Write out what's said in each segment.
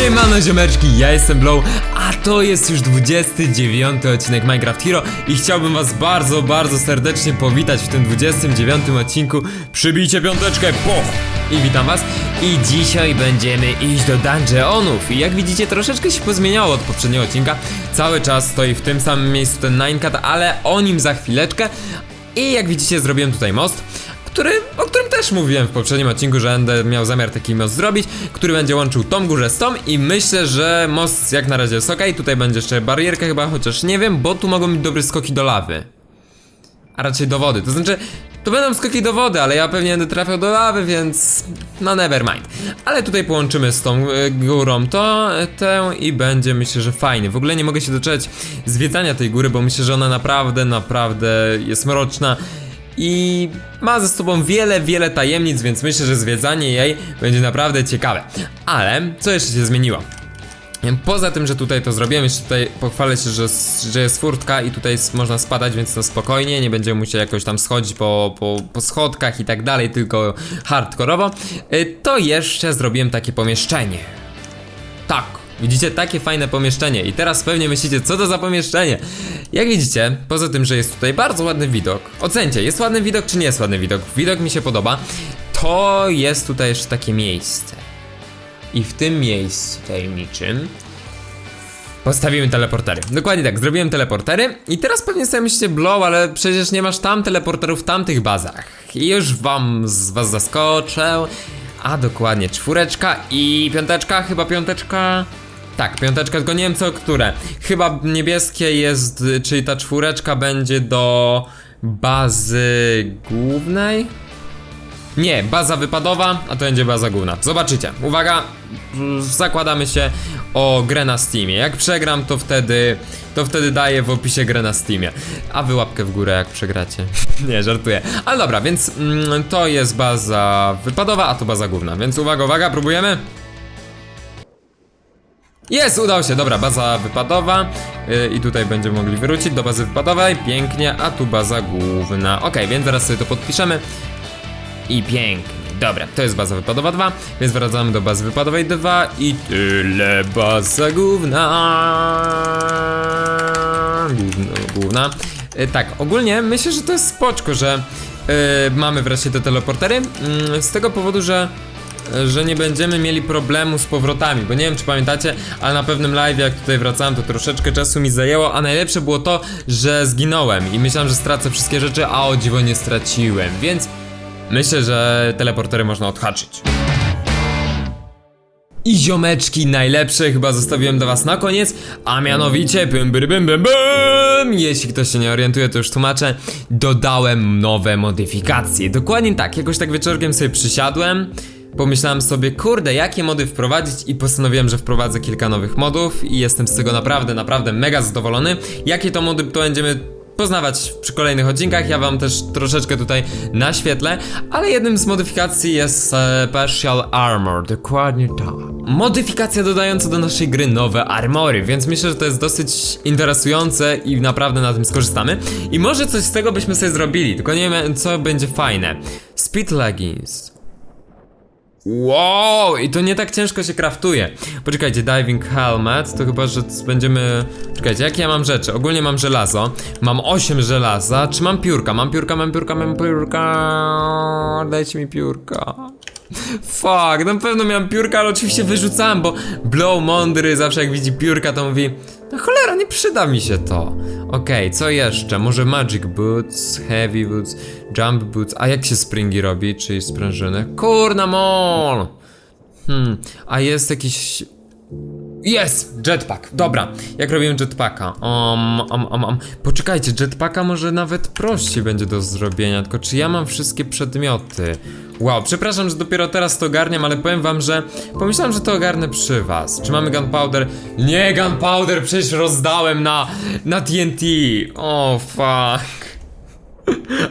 Siemano ziomeczki, ja jestem Blow, a to jest już 29 odcinek Minecraft Hero i chciałbym was bardzo, bardzo serdecznie powitać w tym 29 odcinku. Przybijcie piąteczkę, poch! I witam was. I dzisiaj będziemy iść do dungeonów. I jak widzicie troszeczkę się pozmieniało od poprzedniego odcinka. Cały czas stoi w tym samym miejscu ten Ninecat, ale o nim za chwileczkę. I jak widzicie zrobiłem tutaj most który, o którym też mówiłem w poprzednim odcinku, że będę miał zamiar taki most zrobić, który będzie łączył tą górę z tą i myślę, że most jak na razie jest ok. Tutaj będzie jeszcze barierka chyba, chociaż nie wiem, bo tu mogą być dobre skoki do lawy. A raczej do wody, to znaczy to będą skoki do wody, ale ja pewnie będę trafiał do lawy, więc no never mind. Ale tutaj połączymy z tą e, górą to, e, tę i będzie myślę, że fajnie. W ogóle nie mogę się doczekać zwiedzania tej góry, bo myślę, że ona naprawdę, naprawdę jest mroczna i ma ze sobą wiele, wiele tajemnic, więc myślę, że zwiedzanie jej będzie naprawdę ciekawe. Ale co jeszcze się zmieniło? Poza tym, że tutaj to zrobiłem, jeszcze tutaj pochwalę się, że, że jest furtka i tutaj można spadać, więc to spokojnie, nie będziemy musieli jakoś tam schodzić po, po, po schodkach i tak dalej, tylko hardkorowo. Y, To jeszcze zrobiłem takie pomieszczenie. Tak, widzicie takie fajne pomieszczenie i teraz pewnie myślicie, co to za pomieszczenie? Jak widzicie, poza tym, że jest tutaj bardzo ładny widok, ocencie, jest ładny widok czy nie jest ładny widok? Widok mi się podoba, to jest tutaj jeszcze takie miejsce. I w tym miejscu tajemniczym Postawimy teleportery. Dokładnie tak, zrobiłem teleportery i teraz pewnie sobie myślicie, blow, ale przecież nie masz tam teleporterów w tamtych bazach. I już wam z was zaskoczę. A dokładnie, czwóreczka i piąteczka, chyba piąteczka. Tak, piąteczka, tylko nie wiem co, które. Chyba niebieskie jest, czyli ta czwóreczka będzie do bazy głównej. Nie, baza wypadowa, a to będzie baza główna. Zobaczycie. Uwaga, zakładamy się o grę na Steamie. Jak przegram, to wtedy, to wtedy daję w opisie grę na Steamie. A wy łapkę w górę, jak przegracie. Nie, żartuję. Ale dobra, więc mm, to jest baza wypadowa, a to baza główna. Więc uwaga, uwaga, próbujemy. Jest, udało się, dobra, baza wypadowa yy, i tutaj będziemy mogli wrócić do bazy wypadowej, pięknie, a tu baza główna. Okej, więc zaraz sobie to podpiszemy i pięknie. Dobra, to jest baza wypadowa 2, więc wracamy do bazy wypadowej 2 i tyle baza główna. Główna. główna. E, tak, ogólnie myślę, że to jest spoczko, że e, mamy wreszcie te teleportery. Mm, z tego powodu, że że nie będziemy mieli problemu z powrotami, bo nie wiem czy pamiętacie, ale na pewnym live jak tutaj wracałem to troszeczkę czasu mi zajęło, a najlepsze było to, że zginąłem i myślałem, że stracę wszystkie rzeczy, a o dziwo nie straciłem, więc myślę, że teleportery można odhaczyć. I ziomeczki najlepsze chyba zostawiłem dla was na koniec, a mianowicie bym bym bym bym Jeśli ktoś się nie orientuje, to już tłumaczę Dodałem nowe modyfikacje Dokładnie tak, jakoś tak wieczorkiem sobie przysiadłem Pomyślałem sobie, kurde, jakie mody wprowadzić i postanowiłem, że wprowadzę kilka nowych modów i jestem z tego naprawdę, naprawdę mega zadowolony. Jakie to mody to będziemy poznawać przy kolejnych odcinkach, ja wam też troszeczkę tutaj naświetlę, ale jednym z modyfikacji jest e, Partial Armor, dokładnie tak. Modyfikacja dodająca do naszej gry nowe armory, więc myślę, że to jest dosyć interesujące i naprawdę na tym skorzystamy. I może coś z tego byśmy sobie zrobili, tylko nie wiem co będzie fajne. Speed Leggings. Wow, i to nie tak ciężko się kraftuje. Poczekajcie, diving helmet, to chyba, że będziemy... Czekajcie, jakie ja mam rzeczy? Ogólnie mam żelazo, mam 8 żelaza, czy mam piórka? Mam piórka, mam piórka, mam piórka... Dajcie mi piórka. Fuck, na pewno miałem piórka, ale oczywiście wyrzucałem, bo Blow mądry zawsze jak widzi piórka, to mówi No cholera, nie przyda mi się to. Okej, co jeszcze? Może Magic Boots, Heavy Boots, Jump Boots, a jak się springi robi, czyli sprężyny? Kurna mol! Hmm, a jest jakiś... Jest! Jetpack, dobra. Jak robiłem jetpacka? Um, um, um, um. Poczekajcie, jetpacka może nawet prościej będzie do zrobienia, tylko czy ja mam wszystkie przedmioty? Wow, przepraszam, że dopiero teraz to ogarniam, ale powiem wam, że pomyślałem, że to ogarnę przy was. Czy mamy gunpowder? Nie, gunpowder przecież rozdałem na, na TNT. O, fuck.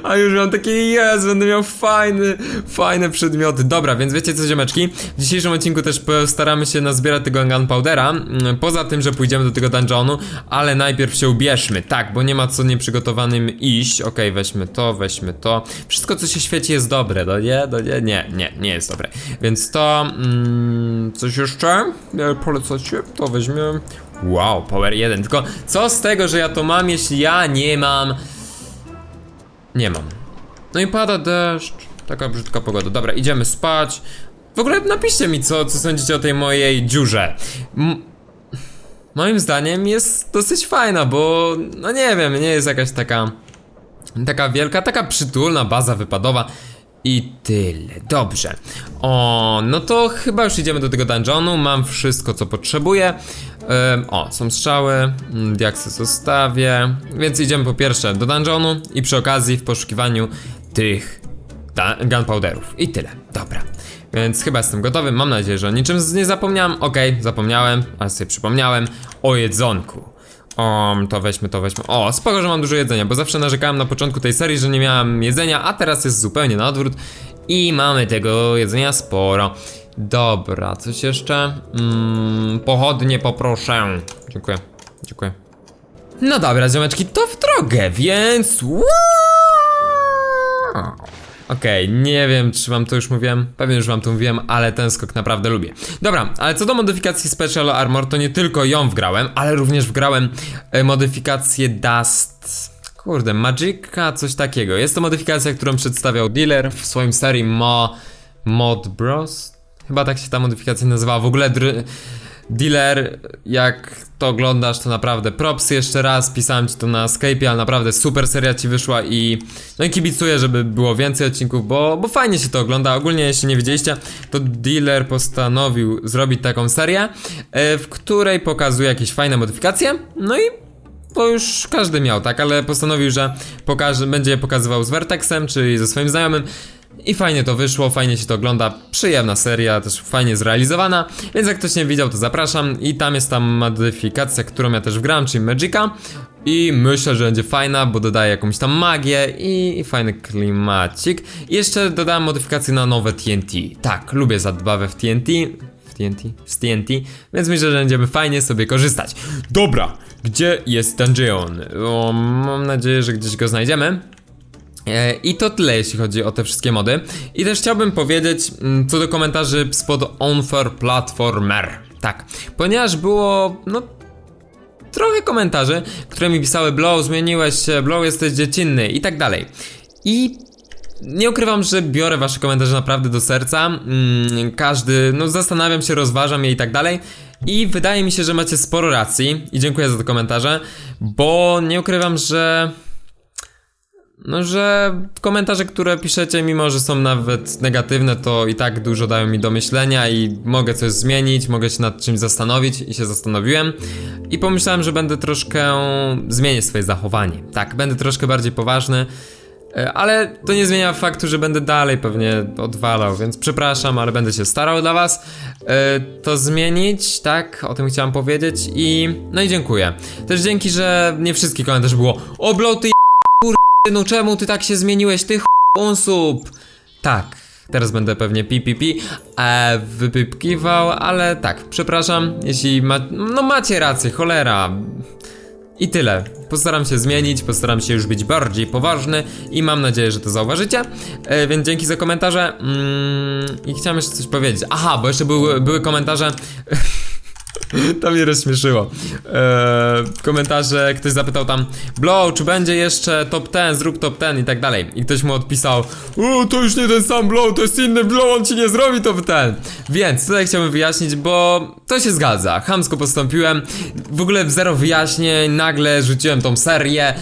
A już mam takie, jest, będę miał fajny, fajne przedmioty. Dobra, więc wiecie co, ziomeczki? W dzisiejszym odcinku też staramy się nazbierać tego gunpowdera. Mm, Poza tym, że pójdziemy do tego dungeonu, ale najpierw się ubierzmy. Tak, bo nie ma co nieprzygotowanym iść. Okej, weźmy to, weźmy to. Wszystko, co się świeci jest dobre, no nie? No nie, nie, nie, nie jest dobre. Więc to, mm, coś jeszcze? Polecacie? To weźmie. Wow, power 1. Tylko co z tego, że ja to mam, jeśli ja nie mam... Nie mam. No i pada deszcz. Taka brzydka pogoda. Dobra, idziemy spać. W ogóle napiszcie mi, co, co sądzicie o tej mojej dziurze. M moim zdaniem jest dosyć fajna, bo no nie wiem, nie jest jakaś taka taka wielka, taka przytulna baza wypadowa. I tyle. Dobrze. O, no to chyba już idziemy do tego dungeonu. Mam wszystko, co potrzebuję. Em, o, są strzały. mm, Diaksy zostawię. Więc idziemy po pierwsze do dungeonu i przy okazji w poszukiwaniu tych gunpowderów. I tyle. Dobra. Więc chyba jestem gotowy. Mam nadzieję, że o niczym nie zapomniałem. Okej, zapomniałem, ale sobie przypomniałem o jedzonku. O, to weźmy, to weźmy. O, spoko, że mam dużo jedzenia, bo zawsze narzekałem na początku tej serii, że nie miałem jedzenia, a teraz jest zupełnie na odwrót i mamy tego jedzenia sporo. Dobra, coś jeszcze? Mm, pochodnie poproszę. Dziękuję, dziękuję. No dobra, ziomeczki, to w drogę, więc... Wow! Okej, nie wiem, czy wam to już mówiłem. Pewnie już wam to mówiłem, ale ten skok naprawdę lubię. Dobra, ale co do modyfikacji Special Armor, to nie tylko ją wgrałem, ale również wgrałem e, modyfikację Dust. Kurde, Magica, coś takiego. Jest to modyfikacja, którą przedstawiał dealer w swoim serii Mo... Mod Bros? Chyba tak się ta modyfikacja nazywa. W ogóle dr... Dealer, jak to oglądasz, to naprawdę props jeszcze raz, pisałem ci to na Skype'ie, ale naprawdę super seria ci wyszła i no i kibicuję, żeby było więcej odcinków, bo, bo fajnie się to ogląda. Ogólnie, jeśli nie widzieliście, to Dealer postanowił zrobić taką serię, e, w której pokazuje jakieś fajne modyfikacje, no i to już każdy miał, tak, ale postanowił, że pokaże, będzie je pokazywał z Vertexem, czyli ze swoim znajomym. I fajnie to wyszło, fajnie się to ogląda, przyjemna seria, też fajnie zrealizowana, więc jak ktoś nie widział, to zapraszam. I tam jest ta modyfikacja, którą ja też wgrałem, czyli Magica. I myślę, że będzie fajna, bo dodaje jakąś tam magię i, fajny klimacik. I jeszcze dodałem modyfikację na nowe TNT. Tak, lubię zabawę w TNT. TNT? Z TNT, więc myślę, że będziemy fajnie sobie korzystać. Dobra, gdzie jest dungeon? O, mam nadzieję, że gdzieś go znajdziemy. E, I to tyle, jeśli chodzi o te wszystkie mody. I też chciałbym powiedzieć mm, co do komentarzy spod Unfair Platformer. Tak, ponieważ było, no, trochę komentarzy, które mi pisały Blow, zmieniłeś się, Blow jesteś dziecinny i tak dalej. I nie ukrywam, że biorę wasze komentarze naprawdę do serca. Mm, każdy, no zastanawiam się, rozważam je i tak dalej. I wydaje mi się, że macie sporo racji. I dziękuję za te komentarze, bo nie ukrywam, że no, że komentarze, które piszecie, mimo że są nawet negatywne, to i tak dużo dają mi do myślenia i mogę coś zmienić, mogę się nad czymś zastanowić i się zastanowiłem. I pomyślałem, że będę troszkę zmienić swoje zachowanie. Tak, będę troszkę bardziej poważny. e, Ale to nie zmienia faktu, że będę dalej pewnie odwalał, więc przepraszam, ale będę się starał dla was e, to zmienić, tak? O tym chciałem powiedzieć i no i dziękuję. Też dzięki, że nie wszystkie komentarze było ty no czemu ty tak się zmieniłeś, ty osób? Tak, teraz będę pewnie pi pi e, wypypkiwał, ale tak, przepraszam, jeśli ma... no macie rację, cholera. I tyle. Postaram się zmienić, postaram się już być bardziej poważny i mam nadzieję, że to zauważycie. E, więc dzięki za komentarze. Mm, I chciałem jeszcze coś powiedzieć. Aha, bo jeszcze były, były komentarze. To mnie rozśmieszyło. Eee, komentarze, ktoś zapytał tam Blow, czy będzie jeszcze top 10, zrób top 10 i tak dalej. I ktoś mu odpisał O, to już nie ten sam Blow, to jest inny Blow, on ci nie zrobi top 10. Więc tutaj chciałbym wyjaśnić, bo to się zgadza. Chamsko postąpiłem, w ogóle w zero wyjaśnień, nagle rzuciłem tą serię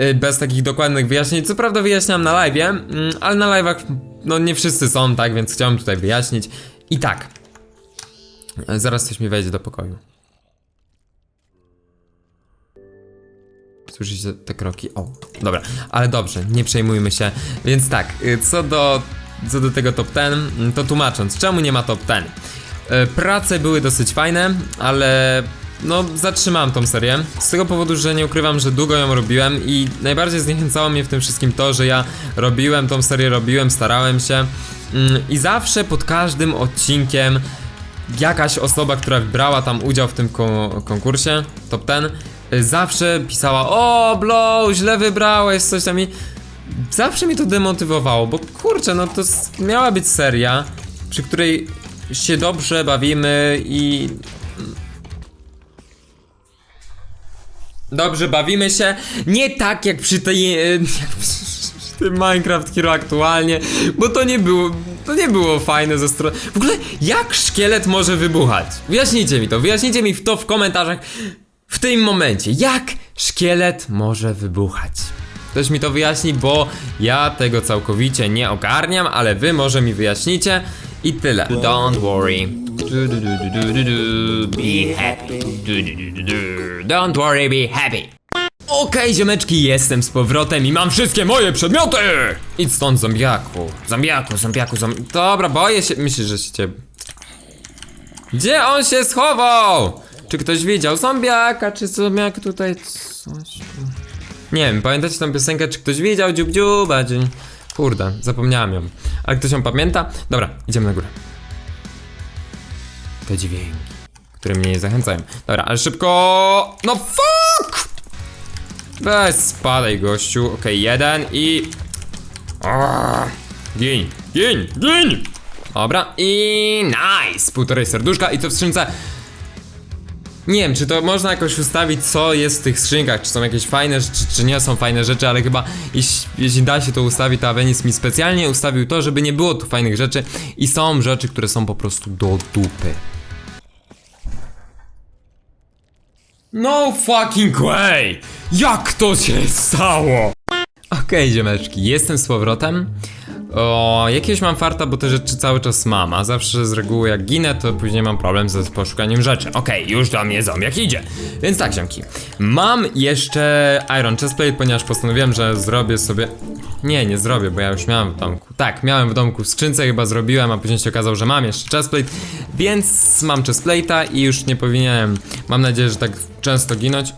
y, bez takich dokładnych wyjaśnień. Co prawda wyjaśniam na live, mm, ale na live'ach no nie wszyscy są, tak, więc chciałem tutaj wyjaśnić. I tak, Zaraz coś mi wejdzie do pokoju. Słyszycie te kroki? O, dobra, ale dobrze, nie przejmujmy się. Więc tak, y, co do, co do tego top 10, mm, to tłumacząc, czemu nie ma top 10? Y, Prace były dosyć fajne, ale no, zatrzymałem tą serię. Z tego powodu, że nie ukrywam, że długo ją robiłem i najbardziej zniechęcało mnie w tym wszystkim to, że ja robiłem tą serię, robiłem, starałem się mm, i zawsze pod każdym odcinkiem jakaś osoba, która brała tam udział w tym ko- konkursie, top ten, y, zawsze pisała, o, Blow, źle wybrałeś, coś tam i zawsze mnie to demotywowało, bo kurczę, no to miała być seria, przy której się dobrze bawimy i Dobrze, bawimy się. Nie tak jak przy tej. Jak przy Minecraft Hero aktualnie, bo to nie było. To nie było fajne ze strony. W ogóle, jak szkielet może wybuchać? Wyjaśnijcie mi to, wyjaśnijcie mi to w komentarzach w tym momencie. Jak szkielet może wybuchać? Ktoś mi to wyjaśni, bo ja tego całkowicie nie ogarniam, ale wy może mi wyjaśnicie i tyle. Don't worry. Be happy. Don't worry, be happy. Okej, ziomeczki, jestem z powrotem i mam wszystkie moje przedmioty! Idź stąd, zombiaku. Zombiaku, zombiaku, zombiaku. Dobra, boję się. Myślisz, że się cię... Gdzie on się schował? Czy ktoś widział zombiaka, czy zombiak tutaj coś... Nie wiem, pamiętacie tą piosenkę, czy ktoś widział dziób dziuba, dzień... Kurde, zapomniałem ją. Ale ktoś ją pamięta? Dobra, idziemy na górę. Te dźwięki, które mnie nie zachęcają. Dobra, ale szybko... No fuck! Weź spadaj, gościu. Okej, jeden i... Gin, gin, gin! Dobra, i nice! Półtorej serduszka i to w skrzynce... Nie wiem, czy to można jakoś ustawić, co jest w tych skrzynkach, czy są jakieś fajne rzeczy, czy nie są fajne rzeczy, ale chyba jeśli, jeśli da się to ustawić, to Avenis mi specjalnie ustawił to, żeby nie było tu fajnych rzeczy i są rzeczy, które są po prostu do dupy. No fucking way! Jak to się stało? Okej, ziomeczki, jestem z powrotem. O, jakiegoś mam farta, bo te rzeczy cały czas mam, a zawsze z reguły jak ginę, to później mam problem ze poszukaniem rzeczy. Okej, już do mnie zombiak idzie. Więc tak, ziomki. Mam jeszcze Iron Chestplate, ponieważ postanowiłem, że zrobię sobie... Nie, nie zrobię, bo ja już miałem w domku. Tak, miałem w domku w skrzynce, chyba zrobiłem, a później się okazało, że mam jeszcze chestplate, więc mam chestplate'a i już nie powinienem, mam nadzieję, że tak często ginąć.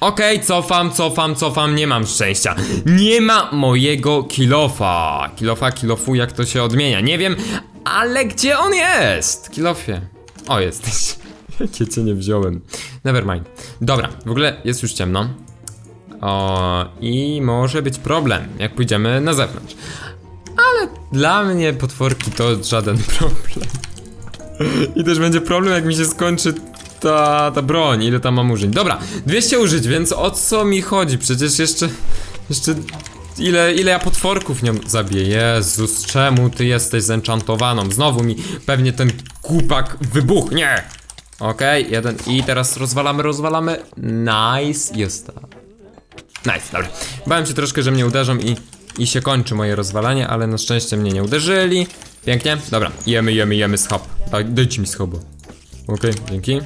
Okej, cofam, cofam, cofam, nie mam szczęścia. Nie ma mojego kilofa. Kilofa, kilofu, jak to się odmienia, nie wiem, ale gdzie on jest? Kilofie. O, jesteś. Jakie cię nie wziąłem. Nevermind. Dobra, w ogóle jest już ciemno. O, i może być problem, jak pójdziemy na zewnątrz. Ale dla mnie potworki to żaden problem. I też będzie problem, jak mi się skończy ta, ta broń, ile tam mam użyć. Dobra, 200 użyć, więc o co mi chodzi? Przecież jeszcze, jeszcze, ile, ile ja potworków nią zabiję? Jezus, czemu ty jesteś zenchantowaną? Znowu mi pewnie ten kupak wybuchnie. Okej, jeden i teraz rozwalamy, rozwalamy. Nice, jest. Nice, dobra. Bałem się troszkę, że mnie uderzą i, i się kończy moje rozwalanie, ale na szczęście mnie nie uderzyli. Pięknie, dobra, jemy, jemy, jemy schab. Daj, dajcie mi schabu. Okej, dzięki.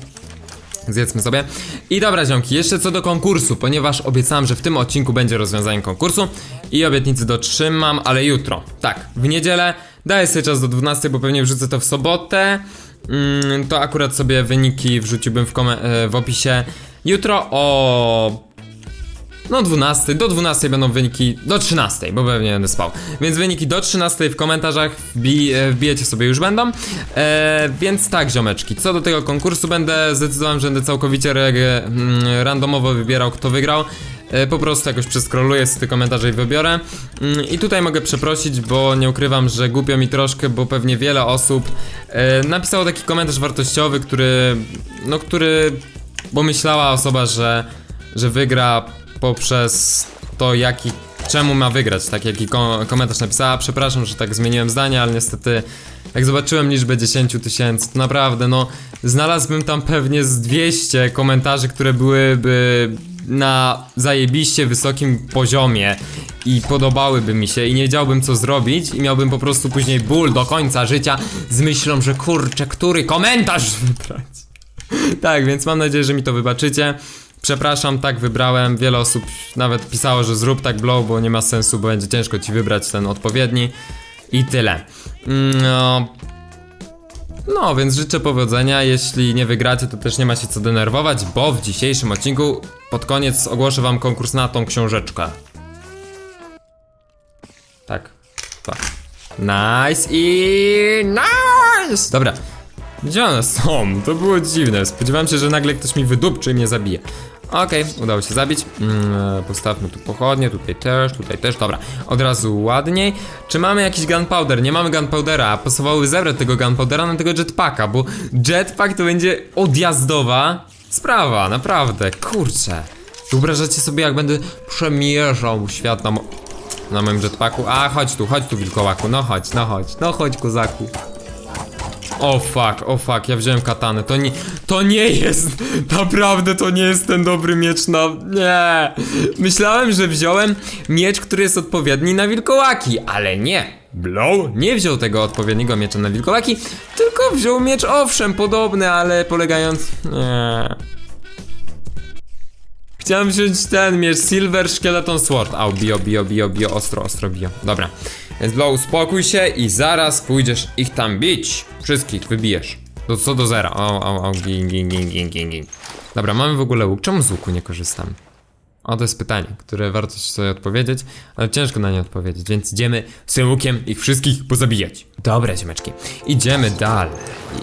Zjedzmy sobie. I dobra, ziomki, jeszcze co do konkursu, ponieważ obiecałem, że w tym odcinku będzie rozwiązanie konkursu i obietnicy dotrzymam, ale jutro. Tak, w niedzielę daję sobie czas do 12, bo pewnie wrzucę to w sobotę. Mm, to akurat sobie wyniki wrzuciłbym w, e, w opisie jutro o no 12, do 12 będą wyniki, do 13, bo pewnie będę spał. Więc wyniki do 13 w komentarzach wbi, e, wbijecie sobie już będą. E, więc tak, ziomeczki, co do tego konkursu będę zdecydowałem, że będę całkowicie re, mm, randomowo wybierał, kto wygrał. E, po prostu jakoś przeskroluję z tych komentarzy i wybiorę. Mm, I tutaj mogę przeprosić, bo nie ukrywam, że głupio mi troszkę, bo pewnie wiele osób e, napisało taki komentarz wartościowy, który, no który, bo myślała osoba, że, że wygra poprzez to, jaki, czemu ma wygrać, tak jaki ko komentarz napisała. Przepraszam, że tak zmieniłem zdanie, ale niestety jak zobaczyłem liczbę 10 tysięcy, to naprawdę, no, znalazłbym tam pewnie z 200 komentarzy, które byłyby na zajebiście wysokim poziomie i podobałyby mi się i nie wiedziałbym co zrobić i miałbym po prostu później ból do końca życia z myślą, że kurczę, który komentarz wybrać. Tak, więc mam nadzieję, że mi to wybaczycie. Przepraszam, tak wybrałem. Wiele osób nawet pisało, że zrób tak blow, bo nie ma sensu, bo będzie ciężko ci wybrać ten odpowiedni. I tyle. Mm, No. No, więc życzę powodzenia. Jeśli nie wygracie, to też nie ma się co denerwować, bo w dzisiejszym odcinku pod koniec ogłoszę wam konkurs na tą książeczkę. Tak, tak. Nice i nice! Dobra. Gdzie one są? To było dziwne. Spodziewałem się, że nagle ktoś mi wydupczy i mnie zabije. Okej, udało się zabić. Mm, e, postawmy tu pochodnie, tutaj też, tutaj też. Dobra, od razu ładniej. Czy mamy jakiś gunpowder? Nie mamy gunpowdera, a pasowałoby zebrać tego gunpowdera na tego jetpacka, bo jetpack to będzie odjazdowa sprawa, naprawdę. Kurczę. Wyobrażacie sobie, jak będę przemierzał świat na, mo- na moim jetpacku? A, chodź tu, chodź tu, wilkołaku, no chodź, no chodź, no chodź, kozaku. O fuck, o fuck, ja wziąłem katanę. To nie, to nie jest, naprawdę to nie jest ten dobry miecz na, nie. Myślałem, że wziąłem miecz, który jest odpowiedni na wilkołaki, ale nie. Blow nie wziął tego odpowiedniego miecza na wilkołaki, tylko wziął miecz, owszem, podobny, ale polegając, nie. Chciałem wziąć ten miecz Silver Skeleton Sword. Au, bio, bio, bio, bio, ostro, ostro bio. Dobra. Więc Blow, uspokój się i zaraz pójdziesz ich tam bić. Wszystkich wybijesz. Do co do zera. O, o, o, gin, gin, gin, gin, gin, gin. Dobra, mamy w ogóle łuk. Czemu z łuku nie korzystam? O, to jest pytanie, które warto sobie odpowiedzieć, ale ciężko na nie odpowiedzieć, więc idziemy z tym łukiem ich wszystkich pozabijać. Dobra, ziemeczki. Idziemy dalej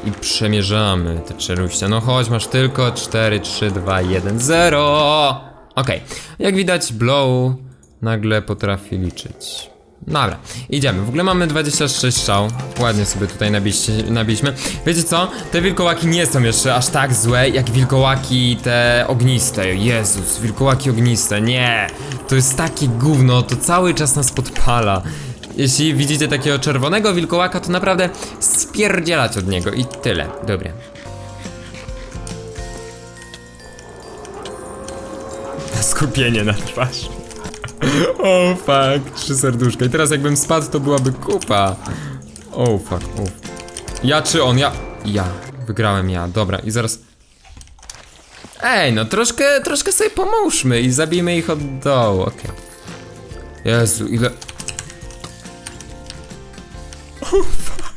i przemierzamy te czeluście. No chodź, masz tylko 4, 3, 2, 1, 0. Okej, jak widać, Blow nagle potrafi liczyć. Dobra, idziemy. W ogóle mamy 26 strzał. Ładnie sobie tutaj nabiliście, nabiliśmy. Wiecie co? Te wilkołaki nie są jeszcze aż tak złe, jak wilkołaki te ogniste. Jezus, wilkołaki ogniste. Nie! To jest takie gówno, to cały czas nas podpala. Jeśli widzicie takiego czerwonego wilkołaka, to naprawdę spierdzielać od niego i tyle. Dobra. Skupienie na twarz. O oh, fuck, trzy serduszka. I teraz jakbym spadł, to byłaby kupa. O oh, fuck, o. Ja czy on? Ja. Ja. Wygrałem ja. Dobra, i zaraz. Ej, no troszkę, troszkę sobie pomóżmy i zabijmy ich od dołu, okej. Jezu, ile... O oh, fuck.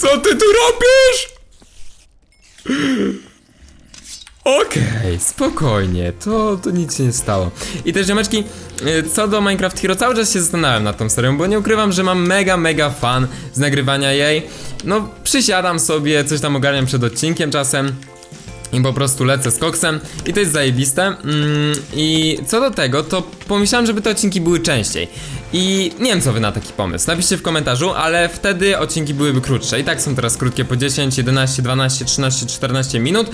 Co ty tu robisz? Okej, spokojnie, to, to nic się nie stało. I też ziomeczki, y, co do Minecraft Hero, cały czas się zastanawiam nad tą serią, bo nie ukrywam, że mam mega, mega fan z nagrywania jej. No, przysiadam sobie, coś tam ogarniam przed odcinkiem czasem. I po prostu lecę z koksem i to jest zajebiste. Mm, I co do tego, to pomyślałem, żeby te odcinki były częściej. I nie wiem, co wy na taki pomysł. Napiszcie w komentarzu, ale wtedy odcinki byłyby krótsze. I tak są teraz krótkie po 10, 11, 12, 13, 14 minut.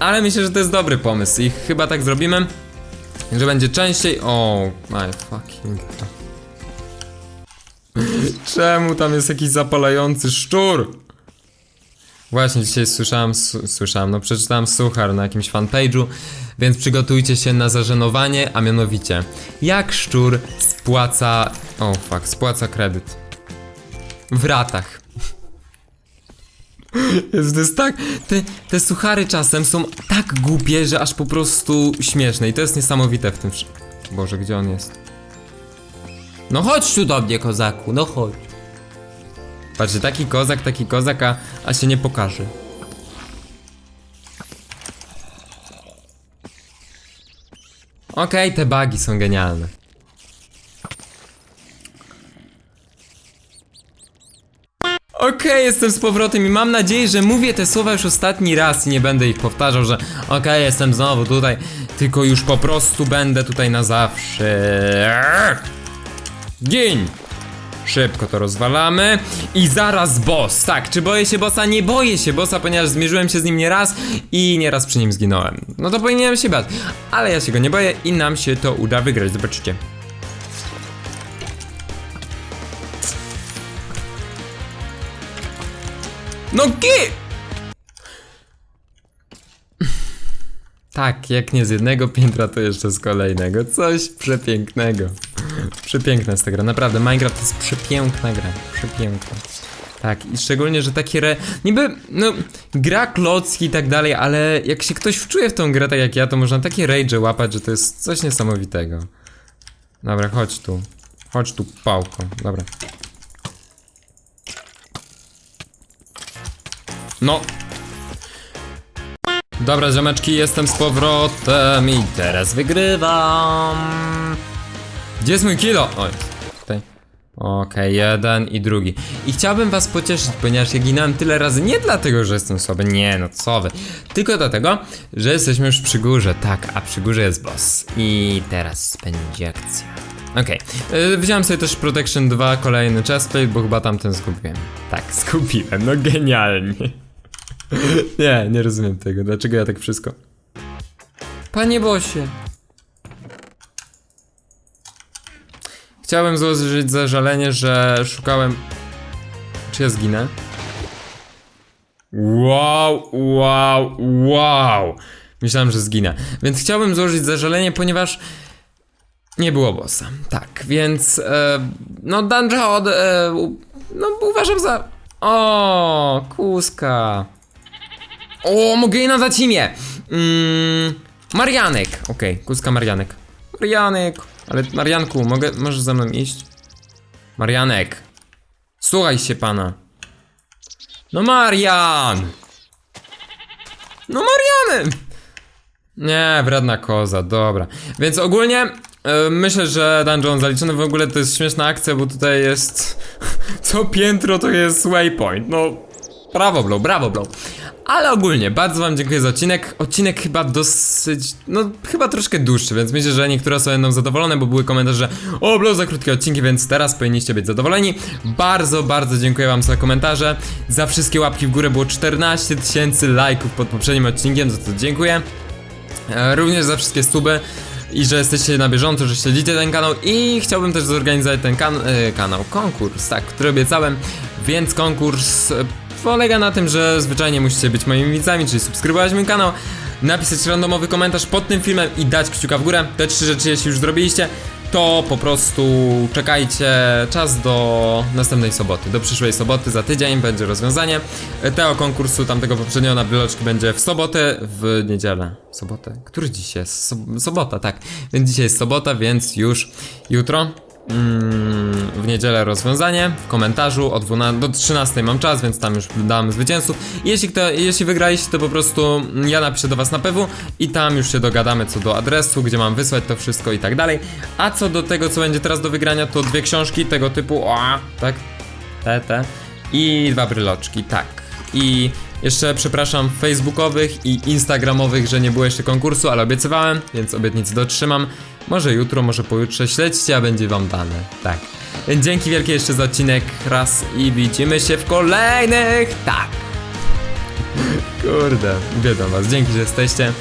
Ale myślę, że to jest dobry pomysł i chyba tak zrobimy, że będzie częściej. O, my fucking. Czemu tam jest jakiś zapalający szczur? Właśnie dzisiaj słyszałem, słyszałem, no przeczytałem suchar na jakimś fanpage'u, więc przygotujcie się na zażenowanie, a mianowicie jak szczur spłaca, o oh fuck, spłaca kredyt w ratach. Jezu, to jest tak. Te, te suchary czasem są tak głupie, że aż po prostu śmieszne. I to jest niesamowite w tym. Boże, gdzie on jest? No chodź tu do mnie, kozaku, no chodź. Patrzcie, taki kozak, taki kozak, a, a się nie pokaże. Okej, te bugi są genialne. Okej, jestem z powrotem i mam nadzieję, że mówię te słowa już ostatni raz i nie będę ich powtarzał, że okej, jestem znowu tutaj, tylko już po prostu będę tutaj na zawsze. Gin! Szybko to rozwalamy i zaraz boss. Tak, czy boję się bossa? Nie boję się bossa, ponieważ zmierzyłem się z nim nieraz i nieraz przy nim zginąłem. No to powinienem się bać, ale ja się go nie boję i nam się to uda wygrać, zobaczycie. No gi! Tak, jak nie z jednego piętra, to jeszcze z kolejnego. Coś przepięknego. Przepiękna jest ta gra, naprawdę. Minecraft to jest przepiękna gra. Przepiękna. Tak, i szczególnie, że takie re... Niby, no, gra klocki i tak dalej, ale jak się ktoś wczuje w tą grę tak jak ja, to można takie rage łapać, że to jest coś niesamowitego. Dobra, chodź tu. Chodź tu, pałką. Dobra. No. Dobra, ziomeczki, jestem z powrotem i teraz wygrywam. Gdzie jest mój kilo? Oj, tutaj. Okej, jeden i drugi. I chciałbym was pocieszyć, ponieważ ja ginąłem tyle razy nie dlatego, że jestem słaby, nie no co wy, tylko dlatego, że jesteśmy już przy górze, tak, a przy górze jest boss. I teraz będzie akcja. Okej, yy, wziąłem sobie też Protection 2, kolejny chestplate, bo chyba tamten zgubiłem. Tak, zgubiłem, no genialnie. nie, nie rozumiem tego, dlaczego ja tak wszystko... Panie Bosie. Chciałem złożyć zażalenie, że szukałem. Czy ja zginę? Wow, wow, wow. Myślałem, że zginę. Więc chciałbym złożyć zażalenie, ponieważ nie było bossa. Tak, więc. E, no, Dungeon. E, no, uważam za. O, kuska. O, mogę jej nadać imię. Mm, Marianek. Okej, kuska Marianek. Marianek. Ale Marianku, mogę, możesz ze mną iść? Marianek. Słuchaj się pana. No Marian! No Mariany! Nie, wredna koza, dobra. Więc ogólnie e, myślę, że dungeon zaliczony w ogóle to jest śmieszna akcja, bo tutaj jest co piętro to jest waypoint. No brawo blow, brawo blow. Ale ogólnie, bardzo wam dziękuję za odcinek. Odcinek chyba dosyć, no chyba troszkę dłuższy, więc myślę, że niektóre osoby będą zadowolone, bo były komentarze, o blow za krótkie odcinki, więc teraz powinniście być zadowoleni. Bardzo, bardzo dziękuję wam za komentarze, za wszystkie łapki w górę, było 14 tysięcy lajków pod poprzednim odcinkiem, za to dziękuję. E, Również za wszystkie suby i że jesteście na bieżąco, że śledzicie ten kanał i chciałbym też zorganizować ten kan e, kanał, konkurs, tak, który obiecałem, więc konkurs e, polega na tym, że zwyczajnie musicie być moimi widzami, czyli subskrybować mój kanał, napisać randomowy komentarz pod tym filmem i dać kciuka w górę. Te trzy rzeczy jeśli już zrobiliście, to po prostu czekajcie czas do następnej soboty, do przyszłej soboty, za tydzień będzie rozwiązanie. Tego konkursu tamtego poprzedniego na wyloczki będzie w sobotę, w niedzielę. Sobotę? Który dziś jest? Sob sobota, tak. Więc dzisiaj jest sobota, więc już jutro. Mm, w niedzielę rozwiązanie w komentarzu od 12 do 13 mam czas, więc tam już dam zwycięzców. Jeśli, kto, jeśli wygraliście, to po prostu ja napiszę do was na PW i tam już się dogadamy co do adresu, gdzie mam wysłać to wszystko i tak dalej. A co do tego, co będzie teraz do wygrania, to dwie książki tego typu, o, tak, te, te i dwa bryloczki, tak. I jeszcze przepraszam facebookowych i instagramowych, że nie było jeszcze konkursu, ale obiecywałem, więc obietnicy dotrzymam. Może jutro, może pojutrze, śledźcie, a będzie wam dane. Tak. Dzięki wielkie jeszcze za odcinek raz i widzimy się w kolejnych. Tak. Kurde, uwielbiam was. Dzięki, że jesteście.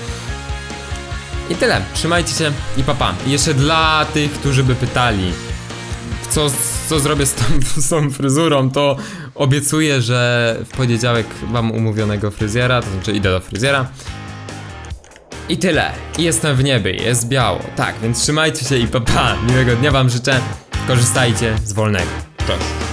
I tyle. Trzymajcie się i papa. I jeszcze dla tych, którzy by pytali, co, co zrobię z tą, z tą fryzurą, to obiecuję, że w poniedziałek mam umówionego fryzjera, to znaczy idę do fryzjera. I tyle. Jestem w niebie, jest biało. Tak, więc trzymajcie się i papa. Miłego dnia wam życzę. Korzystajcie z wolnego. Cześć.